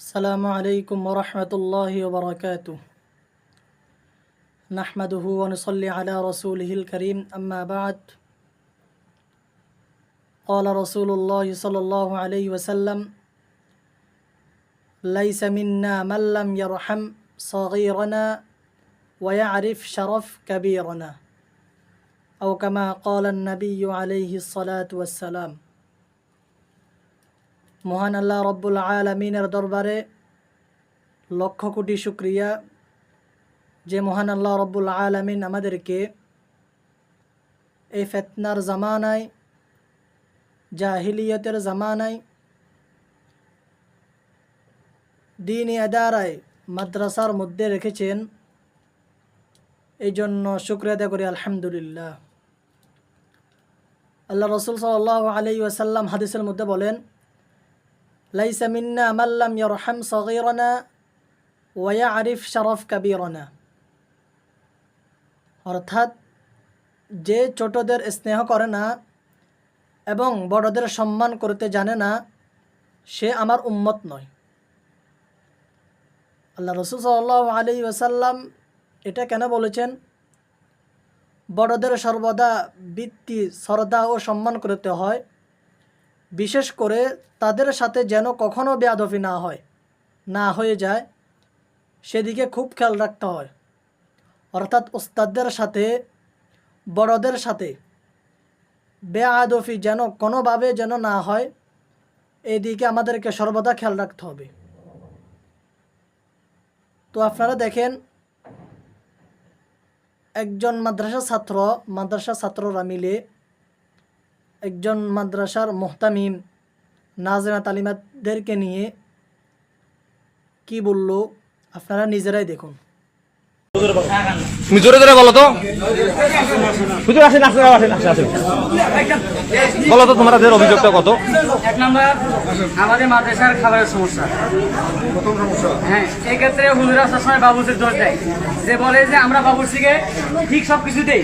السلام عليكم ورحمة الله وبركاته. نحمده ونصلي على رسوله الكريم أما بعد. قال رسول الله صلى الله عليه وسلم ليس منا من لم يرحم صغيرنا ويعرف شرف كبيرنا. أو كما قال النبي عليه الصلاة والسلام মহান আল্লাহ রব্বুল আলমিনের দরবারে লক্ষ কোটি শুক্রিয়া। যে মহান আল্লাহ রব্বুল আলমিন আমাদেরকে এই ফেতনার জামানায়, জাহিলিয়তের জামানায় দিনই আদারায় মাদ্রাসার মধ্যে রেখেছেন। এই জন্য শুক্রিয়া করি, আলহামদুলিল্লাহ। আল্লাহ রসুল সাল্লাহ আলি ওয়াসাল্লাম হাদিসের মধ্যে বলেন লাইসা মিন্না মাল্লাম ইয়ারহাম সগীরনা ওয়া আরিফ শরফ কাবীরনা। অর্থাৎ যে ছোটদের স্নেহ করে না এবং বড়দের সম্মান করতে জানে না, সে আমার উম্মত নয়। আল্লাহ রসুল সাল্লাহ আলী ওসাল্লাম এটা কেন বলেছেন? বড়দের সর্বদা বৃত্তি, শ্রদ্ধা ও সম্মান করতে হয়। বিশেষ করে তাদের সাথে যেন কখনো বেয়াদফি না হয়, না হয়ে যায়, সেদিকে খুব খেয়াল রাখতে হয়। অর্থাৎ ওস্তাদদের সাথে, বড়দের সাথে বেআদফি যেন কোনোভাবে যেন না হয়, এদিকে আমাদেরকে সর্বদা খেয়াল রাখতে হবে। তো আপনারা দেখেন, একজন মাদ্রাসা ছাত্র, মাদ্রাসা ছাত্ররা মিলে একজন মাদ্রাসার মোহতামিম নাজমা তালিমাদেরকে নিয়ে কি বলল? আপনারা নিজেরাই দেখুন। তুমি জোরে জোরে বলো তো। হুজুর আসেন আসেন আসেন আসেন আসেন। বলো তো তোমাদের অভিযোগটা কত? এক নম্বর আমাদের মাদ্রাসার খাবারের সমস্যা। হ্যাঁ এই এক্ষেত্রে হুজুরা সবসময় বাবুসির দোষ দেয়। যে বলে যে আমরা বাবুসিকে ঠিক সব কিছু দেই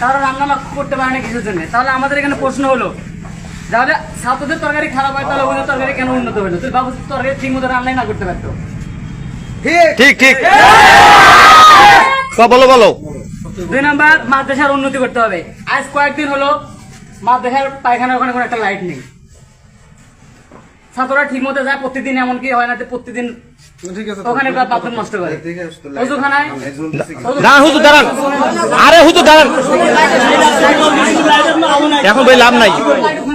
কারণ রান্না করতে পারে না কিছুর জন্য। তাহলে আমাদের এখানে প্রশ্ন হলো তাহলে ছাত্রদের তরকারি খারাপ হয় তাহলে ওদের তরকারি কেন উন্নত হলো? তুই বাবু তরকারি ঠিক মতো রান্নাই না করতে পারতো। ঠিক। ঠিক তো বলো বলো দুই নাম্বার মাদ্রাসার উন্নতি করতে হবে। আজ কয়েকদিন হলো মাদ্রাসার পায়খানার ওখানে কোনো একটা লাইট নেই। ছাত্ররা ঠিক মতো যায় প্রতিদিন এমনকি হয় না যে প্রতিদিন ওখানে বাথরুম নষ্ট করে। অজুখানায় দাঁড়ান হুজুর দাঁড়ান। আরে হুজুর দাঁড়ান। এখন ভাই লাভ নাই।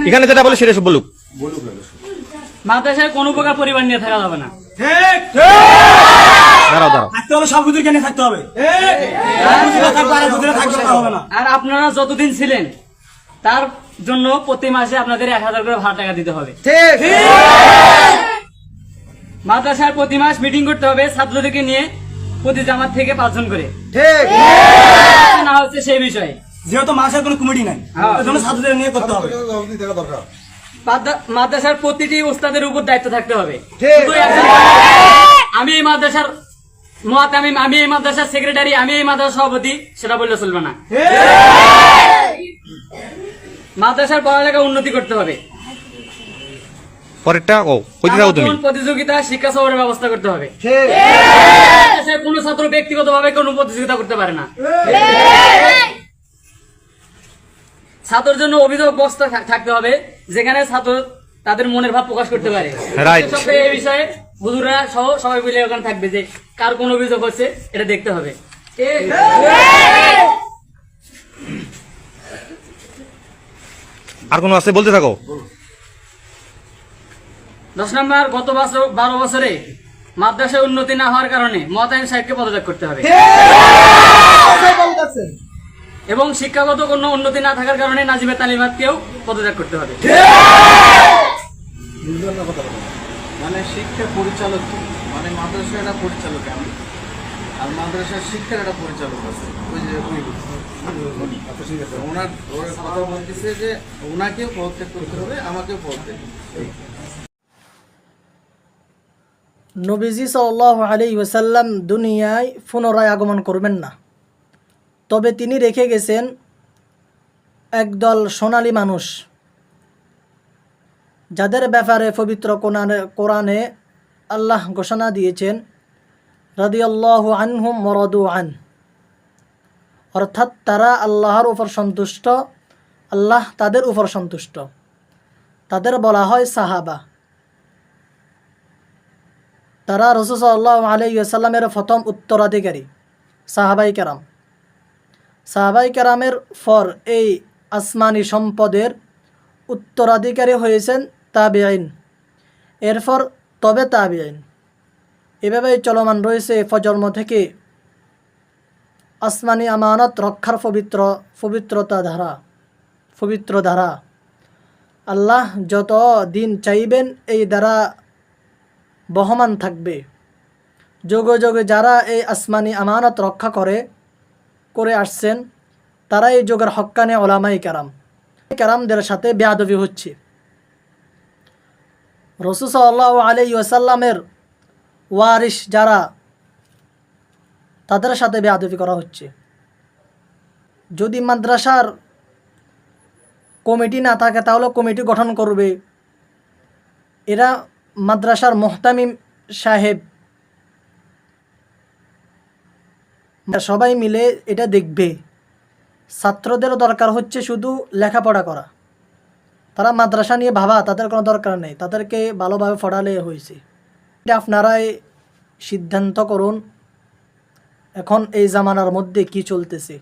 এখানে যেটা বলে সেটা সব বলুক। মাদ্রাসায় কোনো প্রকার পরিবার নিয়ে থাকা যাবে না। দাঁড়াও দাঁড়াও। থাকতে হলে সব হুজুর কেন থাকতে হবে। থাকতে আর হুজুরে থাকতে হবে না। আর আপনারা যতদিন ছিলেন তার জন্য প্রতি মাসে আপনাদের এক হাজার করে ভাড়া টাকা দিতে হবে। মাদ্রাসার প্রতি মাস মিটিং করতে হবে ছাত্রদেরকে নিয়ে প্রতি জামাত থেকে পাঁচজন করে। না হচ্ছে সেই বিষয়ে। যেহেতু মাসের কোনো কমিটি নাই হ্যাঁ। জন্য ছাত্রদের নিয়ে করতে হবে। মাদ্রাসার প্রতিটি ওস্তাদের উপর দায়িত্ব থাকতে হবে। আমি এই মাদ্রাসার মহাতামি আমি এই মাদ্রাসার সেক্রেটারি আমি এই মাদ্রাসার সভাপতি সেটা বললে চলবে না। মাদ্রাসার পড়ালেখা উন্নতি করতে হবে। পরেরটা ও কইতে যাও তুমি। প্রতিযোগিতা শিক্ষা সফরের ব্যবস্থা করতে হবে। কোনো ছাত্র ব্যক্তিগত ভাবে কোনো প্রতিযোগিতা করতে পারে না। ছাত্রের জন্য অভিযোগ বস্তা থাকতে হবে যেখানে ছাত্র তাদের মনের ভাব প্রকাশ করতে পারে. সপ্তাহে এই বিষয়ে হুজুরা সহ সবাই মিলে ওখানে থাকবে যে কার কোন অভিযোগ হচ্ছে এটা দেখতে হবে। আর কোনো আছে বলতে থাকো। দশ নম্বর গত বছর বারো বছরে মাদ্রাসায় উন্নতি না হওয়ার কারণে মতায়ন সাহেবকে পদত্যাগ করতে হবে। এবং শিক্ষাগত কোনো উন্নতি না থাকার কারণে নাজিবে তালিমাতকেও পদত্যাগ করতে হবে। মানে শিক্ষা পরিচালক মানে মাদ্রাসার একটা পরিচালক আমি? আর মাদ্রাসার শিক্ষার একটা পরিচালক আছে। ওই যে আচ্ছা ওনার ওর কথা বলতেছে যে ওনাকেও পদত্যাগ করতে হবে আমাকেও পদত্যাগ নবীজি সাল্লাহ আলি ওসাল্লাম দুনিয়ায় পুনরায় আগমন করবেন না। তবে তিনি রেখে গেছেন একদল সোনালী মানুষ যাদের ব্যাপারে পবিত্র কোরআনে কোরআনে আল্লাহ ঘোষণা দিয়েছেন রাদিয়াল্লাহু আনহুম মরদু আন অর্থাৎ তারা আল্লাহর উপর সন্তুষ্ট, আল্লাহ তাদের উপর সন্তুষ্ট। তাদের বলা হয় সাহাবা। তারা রসুসাল্লাহ আলাইসাল্লামের প্রথম উত্তরাধিকারী, সাহাবাই কেরাম। সাহাবাই কেরামের ফর এই আসমানি সম্পদের উত্তরাধিকারী হয়েছেন তাবিআইন এরপর তবে তাবিআইন এভাবেই চলমান রয়েছে প্রজন্ম থেকে। আসমানি আমানত রক্ষার পবিত্র, পবিত্রতা ধারা, পবিত্র ধারা। আল্লাহ যত দিন চাইবেন, এই দ্বারা বহমান থাকবে। যোগে যোগে যারা এই আসমানি আমানত রক্ষা করে করে আসছেন তারা এই যোগের হক্কানে ওলামাই কারাম। কারামদের সাথে বেয়াদবি হচ্ছে। রসুসাল্লাহ আলাই ওয়াসাল্লামের ওয়ারিস যারা, তাদের সাথে বেয়াদবি করা হচ্ছে। যদি মাদ্রাসার কমিটি না থাকে, তাহলে কমিটি গঠন করবে। এরা মাদ্রাসার মোহতামিম সাহেব। সবাই মিলে এটা দেখবে। ছাত্রদেরও দরকার হচ্ছে শুধু লেখাপড়া করা। তারা মাদ্রাসা নিয়ে ভাবা, তাদের কোনো দরকার নেই। তাদেরকে ভালোভাবে পড়ালে হয়েছে। আপনারাই সিদ্ধান্ত করুন। এখন এই জামানার মধ্যে কি চলতেছে?